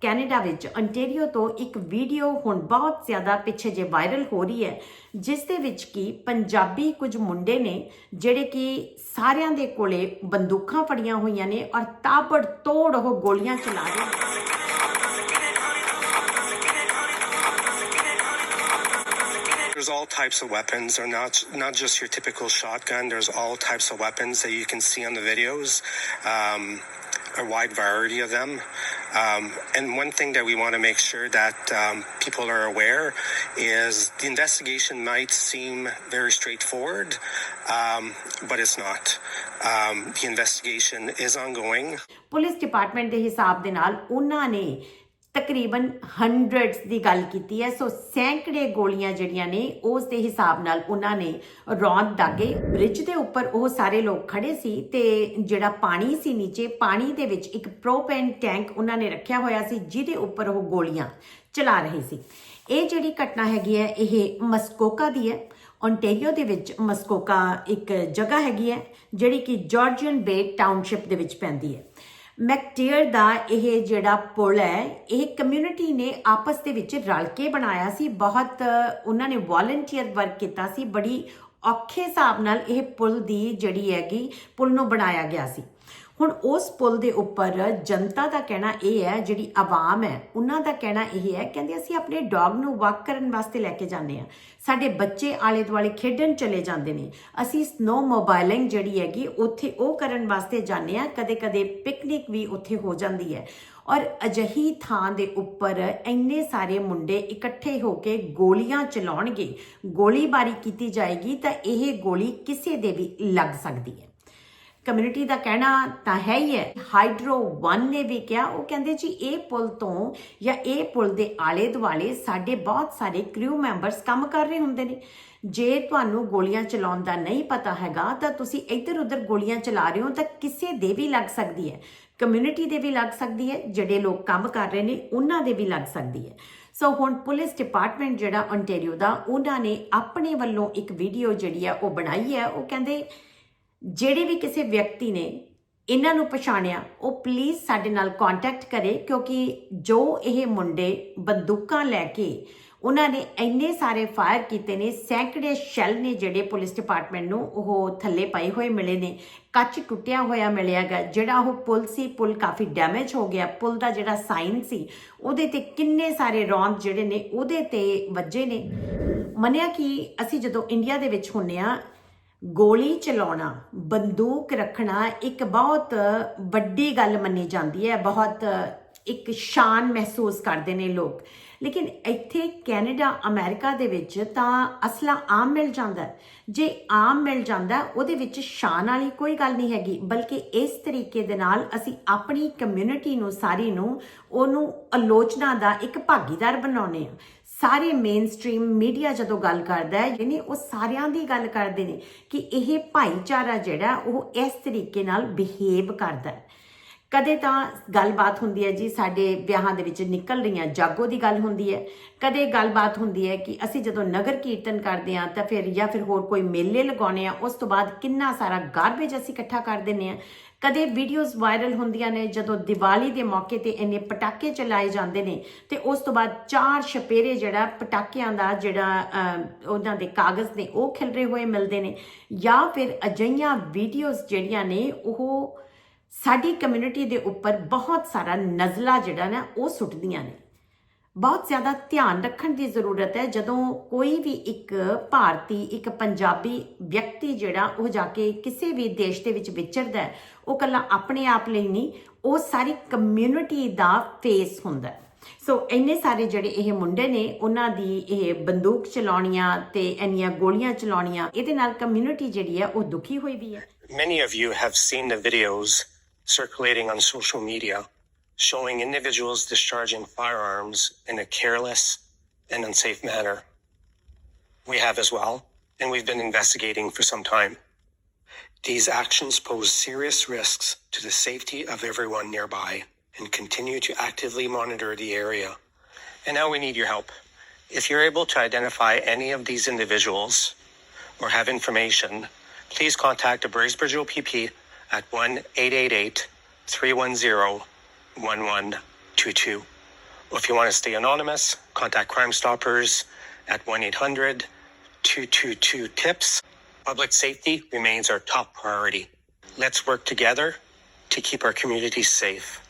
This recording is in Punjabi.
ਕੈਨੇਡਾ ਵਿੱਚ ontario ਤੋਂ ਇੱਕ ਵੀਡੀਓ ਹੁਣ ਬਹੁਤ ਜ਼ਿਆਦਾ ਪਿੱਛੇ ਜੇ ਵਾਇਰਲ ਹੋ ਰਹੀ ਹੈ ਜਿਸ ਦੇ ਵਿੱਚ ਕੀ ਪੰਜਾਬੀ ਕੁਝ ਮੁੰਡੇ ਨੇ ਜਿਹੜੇ ਕਿ ਸਾਰਿਆਂ ਦੇ ਕੋਲੇ ਬੰਦੂਕਾਂ ਫੜੀਆਂ ਹੋਈਆਂ ਨੇ ਔਰ ਤਾਬੜ ਤੋੜ ਉਹ ਗੋਲੀਆਂ ਚਲਾ ਰਹੇ ਨੇ There's all types of weapons. They're not not just your typical shotgun. There's all types of weapons that you can see on the videos. Um, a wide variety of them. Um, and one thing that we want to make sure that um, people are aware is the investigation might seem very straightforward, um, but it's not. Um, the investigation is ongoing. Police department ਦੇ ਹਿਸਾਬ ਦੇ ਨਾਲ ਉਹਨਾਂ ਨੇ ਤਕਰੀਬਨ ਹੰਡਰਡਸ ਦੀ ਗੱਲ ਕੀਤੀ ਹੈ। ਸੋ ਸੈਂਕੜੇ ਗੋਲੀਆਂ ਜਿਹੜੀਆਂ ਨੇ, ਉਸ ਦੇ ਹਿਸਾਬ ਨਾਲ ਉਹਨਾਂ ਨੇ ਰੌਂਦ ਦਾਗੇ। ਬ੍ਰਿਜ ਦੇ ਉੱਪਰ ਉਹ ਸਾਰੇ ਲੋਕ ਖੜੇ ਸੀ ਤੇ ਜਿਹੜਾ ਪਾਣੀ ਸੀ ਨੀਚੇ, ਪਾਣੀ ਦੇ ਵਿੱਚ ਇੱਕ ਪ੍ਰੋਪੈਨ ਟੈਂਕ ਉਹਨਾਂ ਨੇ ਰੱਖਿਆ ਹੋਇਆ ਸੀ, ਜਿਹਦੇ ਉੱਪਰ ਉਹ ਗੋਲੀਆਂ ਚਲਾ ਰਹੇ ਸੀ। ਇਹ ਜਿਹੜੀ ਘਟਨਾ ਹੈਗੀ ਹੈ, ਇਹ ਮਸਕੋਕਾ ਦੀ ਹੈ। Ontario ਦੇ ਵਿੱਚ ਮਸਕੋਕਾ ਇੱਕ ਜਗ੍ਹਾ ਹੈਗੀ ਹੈ, ਜਿਹੜੀ ਕਿ ਜਾਰਜੀਅਨ ਬੇ ਟਾਊਨਸ਼ਿਪ ਦੇ ਵਿੱਚ ਪੈਂਦੀ ਹੈ। ਮੈਕਟੇਅਰ ਦਾ ਇਹ ਜਿਹੜਾ ਪੁਲ ਹੈ, ਇਹ ਕਮਿਊਨਿਟੀ ਨੇ ਆਪਸ ਦੇ ਵਿੱਚ ਰਲ ਕੇ ਬਣਾਇਆ ਸੀ। ਬਹੁਤ, ਉਹਨਾਂ ਨੇ ਵਾਲੰਟੀਅਰ ਵਰਕ ਕੀਤਾ ਸੀ। ਬੜੀ ਔਖੇ ਹਿਸਾਬ ਨਾਲ ਇਹ ਪੁਲ ਦੀ ਜਿਹੜੀ ਹੈਗੀ, ਪੁਲ ਨੂੰ ਬਣਾਇਆ ਗਿਆ ਸੀ। ਹੁਣ ਉਸ ਪੁਲ ਦੇ ਉੱਪਰ ਜਨਤਾ ਦਾ ਕਹਿਣਾ ਇਹ ਹੈ, ਜਿਹੜੀ ਆਵਾਮ ਹੈ, ਉਹਨਾਂ ਦਾ ਕਹਿਣਾ ਇਹ ਹੈ, ਕਹਿੰਦੇ ਅਸੀਂ ਆਪਣੇ ਡੌਗ ਨੂੰ ਵਾਕ ਕਰਨ ਵਾਸਤੇ ਲੈ ਕੇ ਜਾਂਦੇ ਆ ਸਾਡੇ ਬੱਚੇ ਆਲੇ ਦੁਆਲੇ ਖੇਡਣ ਚਲੇ ਜਾਂਦੇ ਨੇ। ਅਸੀਂ ਸਨੋ ਮੋਬਾਈਲਿੰਗ ਜਿਹੜੀ ਹੈਗੀ, ਉੱਥੇ ਉਹ ਕਰਨ ਵਾਸਤੇ ਜਾਂਦੇ ਆ ਕਦੇ-ਕਦੇ ਪਿਕਨਿਕ ਵੀ ਉੱਥੇ ਹੋ ਜਾਂਦੀ ਹੈ। ਔਰ ਅਜਹੀ ਥਾਂ ਦੇ ਉੱਪਰ ਇੰਨੇ ਸਾਰੇ ਮੁੰਡੇ ਇਕੱਠੇ ਹੋ ਕੇ ਗੋਲੀਆਂ ਚਲਾਉਣਗੇ, ਗੋਲੀਬਾਰੀ ਕੀਤੀ ਜਾਏਗੀ ਤਾਂ ਇਹ ਗੋਲੀ ਕਿਸੇ ਦੇ ਵੀ ਲੱਗ ਸਕਦੀ ਹੈ। ਕਮਿਊਨਿਟੀ ਦਾ ਕਹਿਣਾ ਤਾਂ ਹੈ ਹੀ ਹੈ। ਹਾਈਡਰੋ 1 ਨੇ ਵੀ ਕਿਹਾ, ਉਹ ਕਹਿੰਦੇ ਜੀ, ਇਹ ਪੁਲ ਤੋਂ ਜਾਂ ਇਹ ਪੁਲ ਦੇ ਆਲੇ ਦੁਆਲੇ ਸਾਡੇ ਬਹੁਤ ਸਾਰੇ ਕ੍ਰਿਊ ਮੈਂਬਰਸ ਕੰਮ ਕਰ ਰਹੇ ਹੁੰਦੇ ਨੇ। ਜੇ ਤੁਹਾਨੂੰ ਗੋਲੀਆਂ ਚਲਾਉਣ ਦਾ ਨਹੀਂ ਪਤਾ ਹੈਗਾ, ਤਾਂ ਤੁਸੀਂ ਇੱਧਰ ਉੱਧਰ ਗੋਲੀਆਂ ਚਲਾ ਰਹੇ ਹੋ, ਤਾਂ ਕਿਸੇ ਦੇ ਵੀ ਲੱਗ ਸਕਦੀ ਹੈ। ਕਮਿਊਨਿਟੀ ਦੇ ਵੀ ਲੱਗ ਸਕਦੀ ਹੈ, ਜਿਹੜੇ ਲੋਕ ਕੰਮ ਕਰ ਰਹੇ ਨੇ, ਉਹਨਾਂ ਦੇ ਵੀ ਲੱਗ ਸਕਦੀ ਹੈ। ਸੋ ਹੁਣ ਪੁਲਿਸ ਡਿਪਾਰਟਮੈਂਟ ਜਿਹੜਾ ontario ਦਾ, ਉਹਨਾਂ ਨੇ ਆਪਣੇ ਵੱਲੋਂ ਇੱਕ ਵੀਡੀਓ ਜਿਹੜੀ ਹੈ, ਉਹ ਬਣਾਈ ਹੈ। ਉਹ ਕਹਿੰਦੇ ਜਿਹੜੇ ਵੀ ਕਿਸੇ ਵਿਅਕਤੀ ਨੇ ਇਹਨਾਂ ਨੂੰ ਪਛਾਣਿਆ, ਉਹ ਪਲੀਜ਼ ਸਾਡੇ ਨਾਲ ਕੰਟੈਕਟ ਕਰੇ, ਕਿਉਂਕਿ ਜੋ ਇਹ ਮੁੰਡੇ ਬੰਦੂਕਾਂ ਲੈ ਕੇ ਉਹਨਾਂ ਨੇ ਇੰਨੇ ਸਾਰੇ ਫਾਇਰ ਕੀਤੇ ਨੇ, ਸੈਂਕੜੇ ਸ਼ੈਲ ਨੇ ਜਿਹੜੇ ਪੁਲਿਸ ਡਿਪਾਰਟਮੈਂਟ ਨੂੰ ਉਹ ਥੱਲੇ ਪਏ ਹੋਏ ਮਿਲੇ ਨੇ, ਕੱਚ ਟੁੱਟਿਆ ਹੋਇਆ ਮਿਲਿਆਗਾ ਜਿਹੜਾ ਉਹ ਪੁਲ ਸੀ, ਪੁਲ ਕਾਫੀ ਡੈਮੇਜ ਹੋ ਗਿਆ, ਪੁਲ ਦਾ ਜਿਹੜਾ ਸਾਈਨ ਸੀ, ਉਹਦੇ ਤੇ ਕਿੰਨੇ ਸਾਰੇ ਰੌਂਦ ਜਿਹੜੇ ਨੇ, ਉਹਦੇ ਤੇ ਵੱਜੇ ਨੇ। ਮੰਨਿਆ ਕਿ ਅਸੀਂ ਜਦੋਂ ਇੰਡੀਆ ਦੇ ਵਿੱਚ ਹੁੰਨੇ ਆ ਗੋਲੀ ਚਲਾਉਣਾ, ਬੰਦੂਕ ਰੱਖਣਾ ਇੱਕ ਬਹੁਤ ਵੱਡੀ ਗੱਲ ਮੰਨੀ ਜਾਂਦੀ ਹੈ, ਬਹੁਤ ਇੱਕ ਸ਼ਾਨ ਮਹਿਸੂਸ ਕਰਦੇ ਨੇ ਲੋਕ। ਲੇਕਿਨ ਇੱਥੇ ਕੈਨੇਡਾ, ਅਮਰੀਕਾ ਦੇ ਵਿੱਚ ਤਾਂ ਅਸਲਾ ਆਮ ਮਿਲ ਜਾਂਦਾ ਜੇ ਆਮ ਮਿਲ ਜਾਂਦਾ ਉਹਦੇ ਵਿੱਚ ਸ਼ਾਨ ਵਾਲੀ ਕੋਈ ਗੱਲ ਨਹੀਂ ਹੈਗੀ, ਬਲਕਿ ਇਸ ਤਰੀਕੇ ਦੇ ਨਾਲ ਅਸੀਂ ਆਪਣੀ ਕਮਿਊਨਿਟੀ ਨੂੰ, ਸਾਰੀ ਨੂੰ, ਉਹਨੂੰ ਆਲੋਚਨਾ ਦਾ ਇੱਕ ਭਾਗੀਦਾਰ ਬਣਾਉਨੇ ਆ ਸਾਰੇ ਮੇਨ ਸਟ੍ਰੀਮ ਮੀਡੀਆ ਜਦੋਂ ਗੱਲ ਕਰਦਾ ਹੈ, ਯਾਨੀ ਉਹ ਸਾਰਿਆਂ ਦੀ ਗੱਲ ਕਰਦੇ ਨੇ ਕਿ ਇਹ ਭਾਈਚਾਰਾ ਜਿਹੜਾ ਉਹ ਇਸ ਤਰੀਕੇ ਨਾਲ ਬਿਹੇਵ ਕਰਦਾ ਹੈ। ਕਦੇ ਤਾਂ ਗੱਲਬਾਤ ਹੁੰਦੀ ਹੈ ਜੀ, ਸਾਡੇ ਵਿਆਹਾਂ ਦੇ ਵਿੱਚ ਨਿਕਲ ਰਹੀਆਂ ਜਾਗੋ ਦੀ ਗੱਲ ਹੁੰਦੀ ਹੈ। ਕਦੇ ਗੱਲਬਾਤ ਹੁੰਦੀ ਹੈ ਕਿ ਅਸੀਂ ਜਦੋਂ ਨਗਰ ਕੀਰਤਨ ਕਰਦੇ ਹਾਂ ਤਾਂ ਫਿਰ ਜਾਂ ਫਿਰ ਹੋਰ ਕੋਈ ਮੇਲੇ ਲਗਾਉਣੇ ਆ ਉਸ ਤੋਂ ਬਾਅਦ ਕਿੰਨਾ ਸਾਰਾ ਗਾਰਬੇਜ ਅਸੀਂ ਇਕੱਠਾ ਕਰ ਦਿੰਨੇ ਆ ਕਦੇ ਵੀਡੀਓਜ਼ ਵਾਇਰਲ ਹੁੰਦੀਆਂ ਨੇ, ਜਦੋਂ ਦੀਵਾਲੀ ਦੇ ਮੌਕੇ ਤੇ ਇੰਨੇ ਪਟਾਕੇ ਚਲਾਏ ਜਾਂਦੇ ਨੇ, ਤੇ ਉਸ ਤੋਂ ਬਾਅਦ ਚਾਰ ਛਪੇਰੇ ਜਿਹੜਾ ਪਟਾਕਿਆਂ ਦਾ ਜਿਹੜਾ ਉਹਨਾਂ ਦੇ ਕਾਗਜ਼ ਨੇ, ਉਹ ਖਿਲਰੇ ਹੋਏ ਮਿਲਦੇ ਨੇ। ਜਾਂ ਫਿਰ ਅਜਈਆਂ ਵੀਡੀਓਜ਼ ਜਿਹੜੀਆਂ ਨੇ, ਉਹ ਸਾਡੀ ਕਮਿਊਨਿਟੀ ਦੇ ਉੱਪਰ ਬਹੁਤ ਸਾਰਾ ਨਜ਼ਲਾ ਜਿਹੜਾ ਨਾ, ਉਹ ਸੁੱਟਦੀਆਂ ਨੇ। ਬਹੁਤ ਜ਼ਿਆਦਾ ਧਿਆਨ ਰੱਖਣ ਦੀ ਜ਼ਰੂਰਤ ਹੈ। ਜਦੋਂ ਕੋਈ ਵੀ ਇੱਕ ਭਾਰਤੀ, ਇੱਕ ਪੰਜਾਬੀ ਵਿਅਕਤੀ ਜਿਹੜਾ ਉਹ ਜਾ ਕੇ ਕਿਸੇ ਵੀ ਦੇਸ਼ ਦੇ ਵਿੱਚ ਵਿਚਰਦਾ ਹੈ, ਉਹ ਕੱਲਾ ਆਪਣੇ ਆਪ ਲਈ ਨਹੀਂ, ਉਹ ਸਾਰੀ ਕਮਿਊਨਿਟੀ ਦਾ ਫੇਸ ਹੁੰਦਾ ਹੈ। ਸੋ ਇੰਨੇ ਸਾਰੇ ਜਿਹੜੇ ਇਹ ਮੁੰਡੇ ਨੇ, ਉਹਨਾਂ ਦੀ ਇਹ ਬੰਦੂਕ ਚਲਾਉਣੀਆਂ ਤੇ ਇੰਨੀਆਂ ਗੋਲੀਆਂ ਚਲਾਉਣੀਆਂ, ਇਹਦੇ ਨਾਲ ਕਮਿਊਨਿਟੀ ਜਿਹੜੀ ਹੈ ਉਹ ਦੁਖੀ ਹੋਈ ਵੀ ਹੈ। Many of you have seen the videos circulating on social media showing individuals discharging firearms in a careless and unsafe manner. We have as well, and we've been investigating for some time. These actions pose serious risks to the safety of everyone nearby and continue to actively monitor the area. And now we need your help. If you're able to identify any of these individuals or have information, please contact the Braysbridge OPP at 1 888 310 1122. Or If you want to stay anonymous, contact Crime Stoppers at 1 800 222 TIPS. Public safety remains our top priority. Let's work together to keep our communities safe.